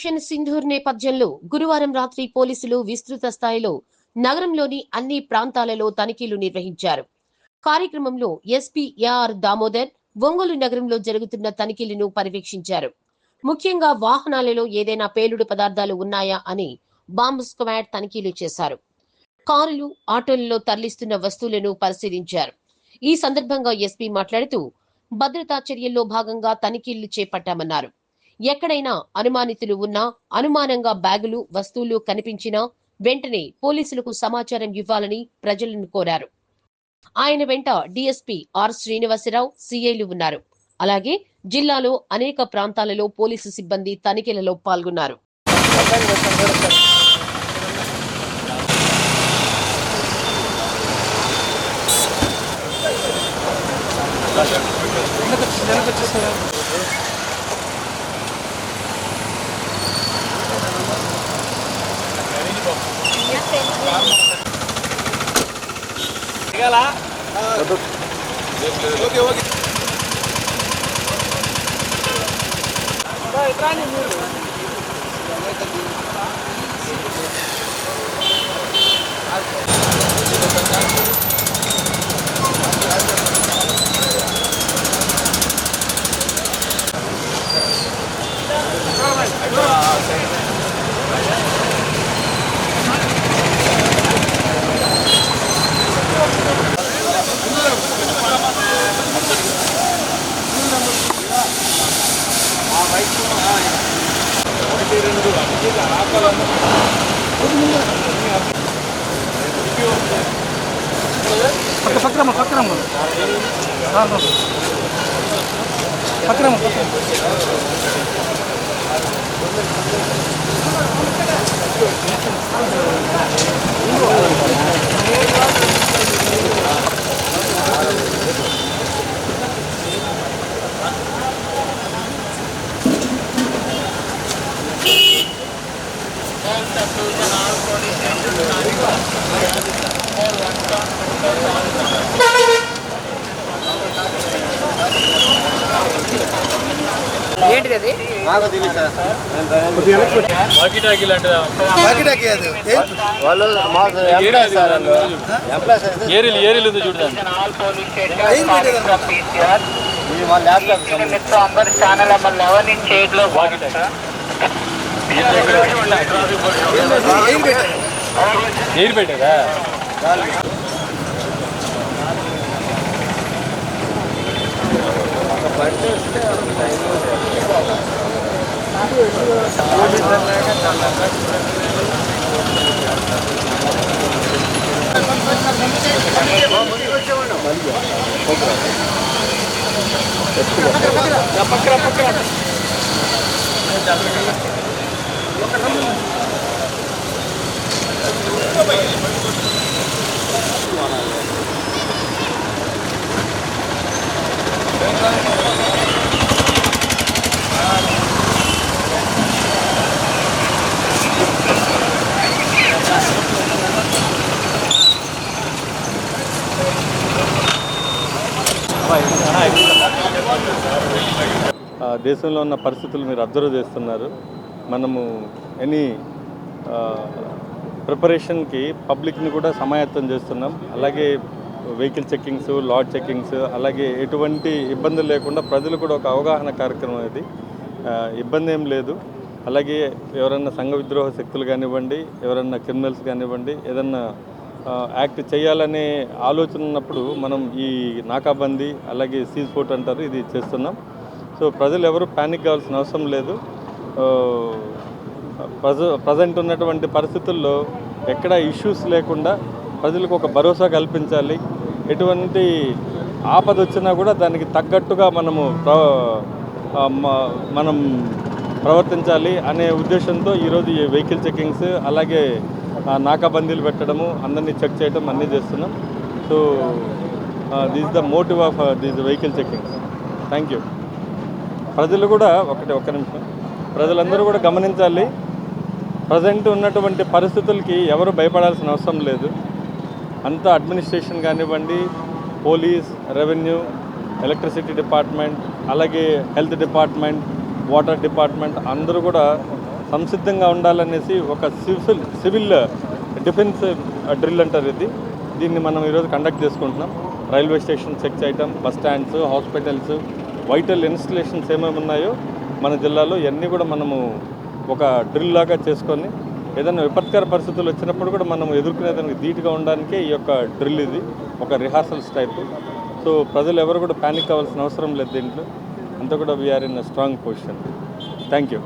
Operation Sindoor నేపథ్యంలో గురువారం రాత్రి పోలీసులు విస్తృత స్థాయిలో నగరంలోని అన్ని ప్రాంతాలలో తనిఖీలు నిర్వహించారు. కార్యక్రమంలో ఎస్పీ ఏఆర్ దామోదర్ ఒంగోలు నగరంలో జరుగుతున్న తనిఖీలను పర్యవేక్షించారు. ముఖ్యంగా వాహనాలలో ఏదైనా పేలుడు పదార్థాలు ఉన్నాయా అని బాంబ్ స్క్వాడ్ తనిఖీలు చేశారు. కారులు ఆటోలలో తరలిస్తున్న వస్తువులను పరిశీలించారు. ఈ సందర్భంగా ఎస్పీ మాట్లాడుతూ భద్రతా చర్యల్లో భాగంగా తనిఖీలు చేపట్టామన్నారు. ఎక్కడైనా అనుమానితులు ఉన్నా అనుమానంగా బ్యాగులు వస్తువులు కనిపించినా వెంటనే పోలీసులకు సమాచారం ఇవ్వాలని ప్రజలను కోరారు. ఆయన వెంట డీఎస్పీ ఆర్ శ్రీనివాసరావు సిఐలు ఉన్నారు. అలాగే జిల్లాలో అనేక ప్రాంతాలలో పోలీసు సిబ్బంది తనిఖీలలో పాల్గొన్నారు. ಸಿಗಲ್ಲ ಓಕೆ పక్కరమ్మ పక్కరమ్మ ఏంటిది అది వాకి టాకీ లాంటిదా వాకిటాకి అది? వాళ్ళు మాకు ఎంప్లాయ్ సార్ ఎంప్లాయ్ సార్ ఏరీలు ఏరీలు ఉంది ఇది మా ల్యాప్టాప్ అందరు ఛానల్ నెంబర్ లెవెన్ నుంచి ఎయిట్ లో వాకి టాకీ దేశంలో ఉన్న పరిస్థితులు మీరు అబ్జర్వ్ చేస్తున్నారు. మనము ఎనీ ప్రిపరేషన్కి పబ్లిక్ని కూడా సమాయత్తం చేస్తున్నాం. అలాగే వెహికల్ చెక్కింగ్స్ లాడ్ చెక్కింగ్స్ అలాగే ఎటువంటి ఇబ్బందులు లేకుండా ప్రజలు కూడా ఒక అవగాహన కార్యక్రమం ఇది ఇబ్బంది ఏం లేదు. అలాగే ఎవరన్నా సంఘ విద్రోహ శక్తులు కానివ్వండి ఎవరన్నా క్రిమినల్స్ కానివ్వండి ఏదన్నా యాక్ట్ చేయాలనే ఆలోచన ఉన్నప్పుడు మనం ఈ నాకాబందీ అలాగే సీజ్ ఫోర్ట్ అంటారు ఇది చేస్తున్నాం. సో ప్రజలు ఎవరు ప్యానిక్ కావాల్సిన అవసరం లేదు. ప్రజెంట్ ఉన్నటువంటి పరిస్థితుల్లో ఎక్కడ ఇష్యూస్ లేకుండా ప్రజలకు ఒక భరోసా కల్పించాలి. ఎటువంటి ఆపద వచ్చినా కూడా దానికి తగ్గట్టుగా మనము మ- మనం ప్రవర్తించాలి అనే ఉద్దేశంతో ఈరోజు ఈ వెహికల్ చెకింగ్స్ అలాగే నాకాబందీలు పెట్టడము అందరినీ చెక్ చేయడం అన్నీ చేస్తున్నాం. So this the motive of this vehicle checkings thank you. ప్రజలు కూడా ఒకటి ఒక్క నిమిషం. ప్రజలందరూ కూడా గమనించాలి. ప్రజెంట్ ఉన్నటువంటి పరిస్థితులకి ఎవరు భయపడాల్సిన అవసరం లేదు. అంతా అడ్మినిస్ట్రేషన్ కానివ్వండి పోలీస్ రెవెన్యూ ఎలక్ట్రిసిటీ డిపార్ట్మెంట్ అలాగే హెల్త్ డిపార్ట్మెంట్ వాటర్ డిపార్ట్మెంట్ అందరూ కూడా సంసిద్ధంగా ఉండాలనేసి ఒక సివిల్ సివిల్ డిఫెన్స్ డ్రిల్ అంటారు ఇది. దీన్ని మనం ఈరోజు కండక్ట్ చేసుకుంటున్నాం. రైల్వే స్టేషన్ చెక్ చేయటం bus stands hospitals vital installations ఏమేమి ఉన్నాయో మన జిల్లాలో ఇవన్నీ కూడా మనము ఒక డ్రిల్ లాగా చేసుకొని ఏదైనా విపత్కర పరిస్థితులు వచ్చినప్పుడు కూడా మనం ఎదుర్కొనే దానికి ధీటుగా ఉండడానికి ఈ యొక్క డ్రిల్ ఇది ఒక రిహార్సల్స్ టైప్ సో ప్రజలు ఎవరు కూడా ప్యానిక్ అవ్వాల్సిన అవసరం లేదు దీంట్లో. అంతా కూడా we are in strong position thank you